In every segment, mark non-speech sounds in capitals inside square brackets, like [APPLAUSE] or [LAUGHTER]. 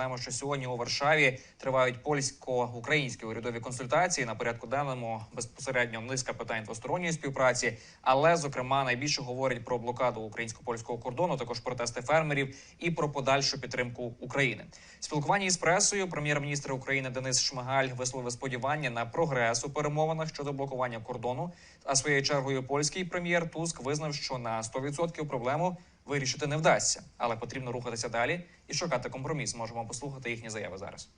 Нагадаємо, що сьогодні у Варшаві тривають польсько-українські урядові консультації. На порядку денному безпосередньо низка питань двосторонньої співпраці, але зокрема найбільше говорять про блокаду українсько-польського кордону, також протести фермерів і про подальшу підтримку України. В спілкуванні із пресою прем'єр-міністр України Денис Шмигаль висловив сподівання на прогрес у перемовинах щодо блокування кордону. А своєю чергою польський прем'єр Туск визнав, що на 100% проблему вирішити не вдасться, але потрібно рухатися далі і шукати компроміс. Можемо послухати їхні заяви зараз.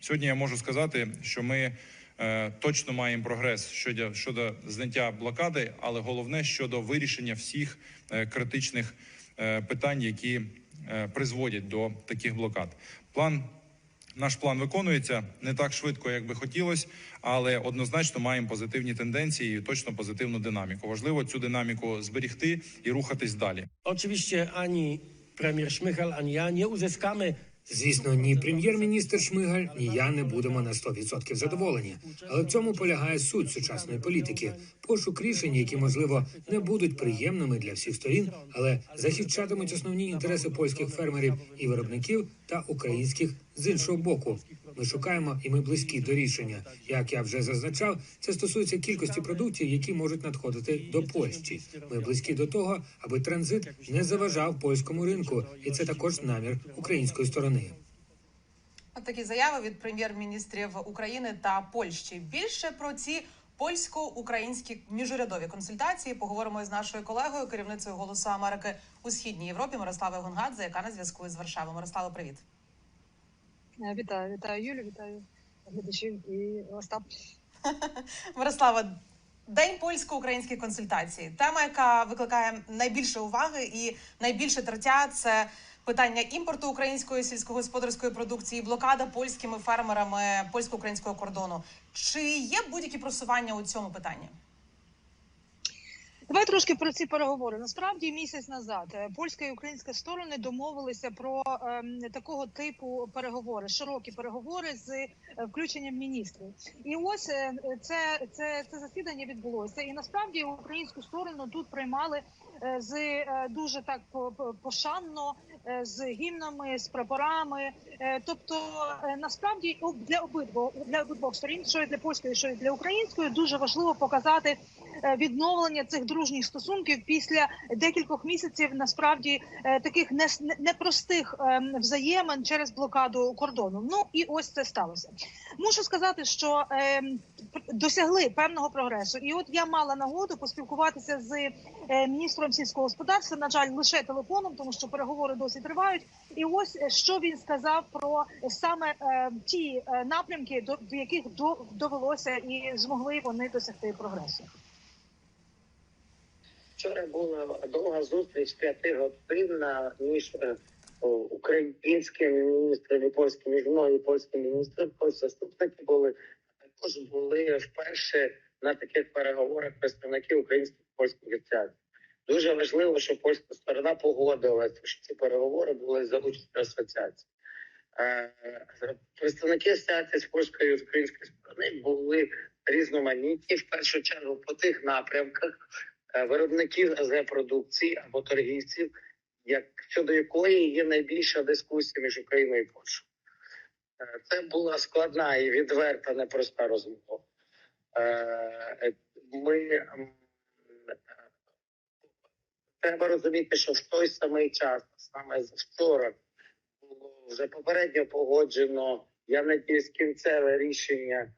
Сьогодні я можу сказати, що ми е, точно маємо прогрес щодо, щодо зняття блокади, але головне щодо вирішення всіх е, критичних е, питань, які е, призводять до таких блокад. План. Наш план виконується не так швидко, як би хотілося, але однозначно маємо позитивні тенденції і точно позитивну динаміку. Важливо цю динаміку зберігти і рухатись далі. Очевидно, ані прем'єр Шмихал, ані я не uzyskamy Звісно, ні прем'єр-міністр Шмигаль, ні я не будемо на 100% задоволені. Але в цьому полягає суть сучасної політики: пошук рішень, які можливо не будуть приємними для всіх сторін, але захищатимуть основні інтереси польських фермерів і виробників та українських з іншого боку. Ми шукаємо і ми близькі до рішення. Як я вже зазначав, це стосується кількості продуктів, які можуть надходити до Польщі. Ми близькі до того, аби транзит не заважав польському ринку, і це також намір української сторони. Такі заяви від прем'єр-міністрів України та Польщі. Більше про ці польсько-українські міжурядові консультації поговоримо із нашою колегою, керівницею голосу Америки у східній Європі Мирославою Гонгадзе, яка на зв'язку із Варшавою. Мирослава, привіт. Е, Вітаю, вітаю Юлю, вітаю глядачів і Остап. [LAUGHS] Мирослава, день польсько-українських консультацій. Тема, яка викликає найбільше уваги і найбільше тертя, це питання імпорту української сільськогосподарської продукції, блокада польськими фермерами польсько-українського кордону. Чи є будь-які просування у цьому питанні? Давай трошки про ці переговори. Насправді місяць назад е, польська і українська сторони домовилися про ем, такого типу переговори, широкі переговори з е, включенням міністрів. І ось е, це, це, це засідання відбулося. І насправді українську сторону тут приймали е, з е, дуже так по- по- пошанно, е, з гімнами, з прапорами. Е, Тобто, е, насправді для обидвох для обидвох сторін, що і для польської, що і для української, дуже важливо показати е, відновлення цих дружніх стосунків після декількох місяців насправді е, таких непростих ем, взаємин через блокаду кордону. Ну і ось це сталося. Мушу сказати, що ем, досягли певного прогресу. І от я мала нагоду поспілкуватися з е, міністром сільського господарства. На жаль, лише телефоном, тому що переговори досі тривають. І ось е, що він сказав про е, саме е, ті е, напрямки, до яких до довелося і змогли вони досягти прогресу. Вчора була довга зустріч п'ятигодинна між е, українським міністром і польським між мною і польським міністром. Ось заступники були також були вперше на таких переговорах представники українських польських асоціацій. Дуже важливо, що польська сторона погодилася, що ці переговори були за участю асоціації. Е, Представники асоціації з польської і української сторони були різноманітні в першу чергу по тих напрямках, е, виробників АЗ-продукції або торгівців, як щодо якої є найбільша дискусія між Україною і Польщею. Е, Це була складна і відверта, непроста розмова. Е, Ми треба розуміти, що в той самий час, саме з вчора, було вже попередньо погоджено, я надіюсь, кінцеве рішення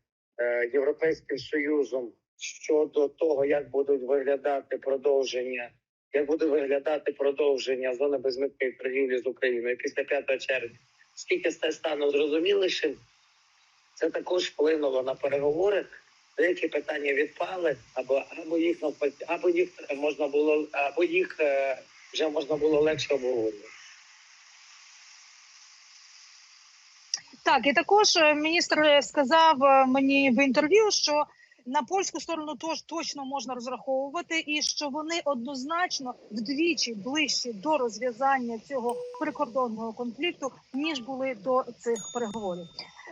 Європейським Союзом щодо того, як будуть виглядати продовження, як буде виглядати продовження зони безмитної торгівлі з Україною після 5 червня. Скільки це стане зрозумілішим, це також вплинуло на переговори. Деякі питання відпали, або або їх або їх можна було, або їх е, вже можна було легше обговорювати. Так, і також е, міністр сказав е, мені в інтерв'ю, що на польську сторону тож точно можна розраховувати, і що вони однозначно вдвічі ближчі до розв'язання цього прикордонного конфлікту ніж були до цих переговорів.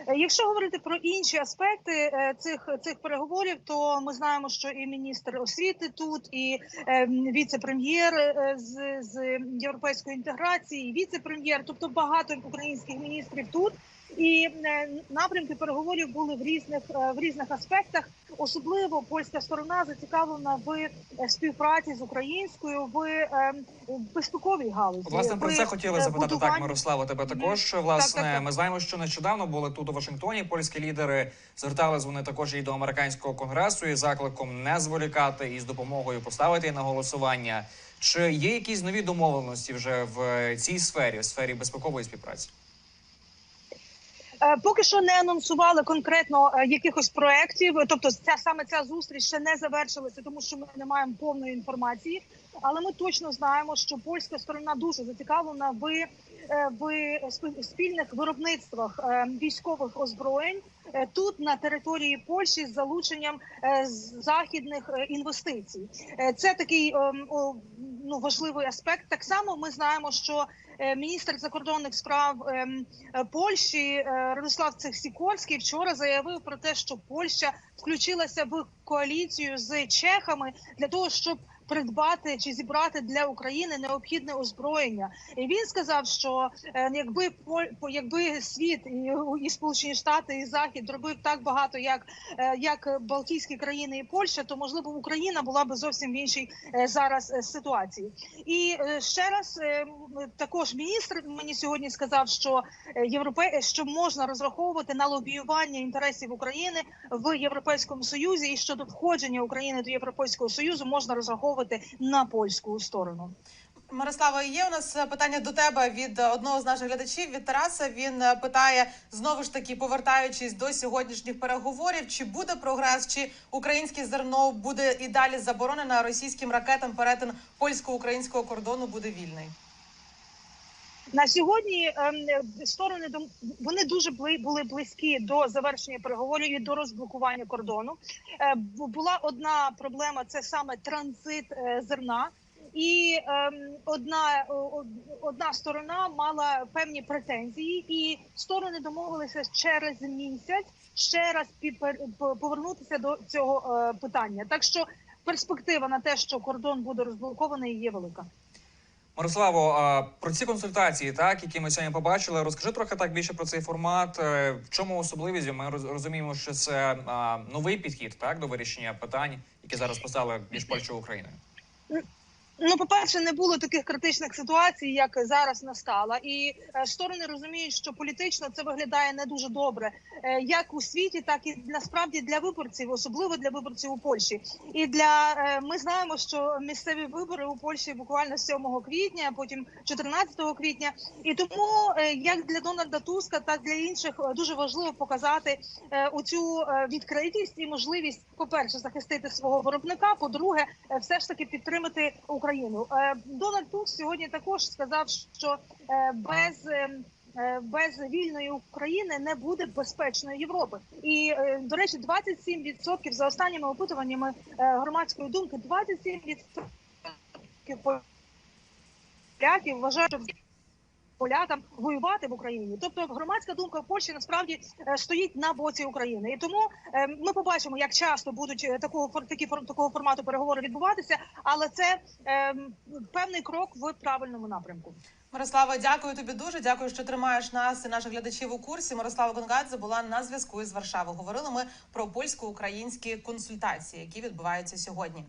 Е, Якщо говорити про інші аспекти е, цих цих переговорів, то ми знаємо, що і міністр освіти тут, і е, віце-прем'єр з, з європейської інтеграції, і віце-прем'єр, тобто багато українських міністрів тут. І напрямки переговорів були в різних в різних аспектах. Особливо польська сторона зацікавлена в е, співпраці з українською в е, безпековій галузі. Власне, про це хотіли е, запитати так, Мирослава. Тебе також. Власне, Так, так, так. ми знаємо, що нещодавно були тут у Вашингтоні. Польські лідери звертались вони також і до американського конгресу із закликом не зволікати і з допомогою поставити на голосування. Чи є якісь нові домовленості вже в цій сфері, в сфері безпекової співпраці? Е, Поки що не анонсували конкретно е, якихось проєктів, тобто ця саме ця зустріч ще не завершилася, тому що ми не маємо повної інформації. Але ми точно знаємо, що польська сторона дуже зацікавлена в, е, в спільних виробництвах військових озброєнь тут на території Польщі з залученням е, західних е, інвестицій. Е, Це такий ем, ну важливий аспект. Так само ми знаємо, що е, міністр закордонних справ ем, е, Польщі е, Радислав Сікорський вчора заявив про те, що Польща включилася в коаліцію з чехами для того, щоб придбати чи зібрати для України необхідне озброєння. І він сказав, що е, якби якби світ і, і Сполучені Штати і Захід робив так багато, як, е, як Балтійські країни і Польща, то можливо Україна була би зовсім в іншій е, зараз ситуації. І ще раз також міністр мені сьогодні сказав, що європе... що можна розраховувати на лобіювання інтересів України в Європейському Союзі, і щодо входження України до Європейського Союзу можна розраховувати на польську сторону. Мирослава, є у нас е, питання до тебе від е, одного з наших глядачів від Тараса. Він е, питає знову ж таки, повертаючись до сьогоднішніх переговорів, чи буде прогрес, чи українське зерно буде і далі заборонено, а російським ракетам перетин польсько-українського кордону буде вільний. На сьогодні ем, сторони вони дуже були близькі до завершення переговорів і до розблокування кордону. Е, Була одна проблема: це саме транзит е, зерна. І ем, одна одна сторона мала певні претензії, і сторони домовилися через місяць ще раз повернутися до цього е, питання. Так що перспектива на те, що кордон буде розблокований, є велика. Мирославо, про ці консультації, так які ми сьогодні побачили, розкажи трохи так більше про цей формат. Е, В чому особливість? Ми роз- розуміємо, що це новий підхід так до вирішення питань, які зараз постали між Польщею і Україною. Ну, по-перше, не було таких критичних ситуацій, як зараз настала, і е, сторони розуміють, що політично це виглядає не дуже добре, е, як у світі, так і насправді для виборців, особливо для виборців у Польщі. І для е, ми знаємо, що місцеві вибори у Польщі буквально 7 квітня, потім 14 квітня. І тому як для Дональда Туска, так для інших дуже важливо показати оцю відкритість і можливість, по перше, захистити свого виробника. По-друге, е, все ж таки підтримати Україну. Е, Дональд Туск сьогодні також сказав, що е, без е, Без вільної України не буде безпечної Європи, і до речі, 27% за останніми опитуваннями громадської думки, 27% поляків вважають, що полякам воювати в Україні. Тобто громадська думка в Польщі насправді е, стоїть на боці України, і тому е, ми побачимо, як часто будуть е, такого такі такого формату переговори відбуватися, але це певний крок в правильному напрямку. Мирослава, дякую тобі дуже. Дякую, що тримаєш нас і наших глядачів у курсі. Мирослава Гонгадзе була на зв'язку із Варшави. Говорили ми про польсько-українські консультації, які відбуваються сьогодні.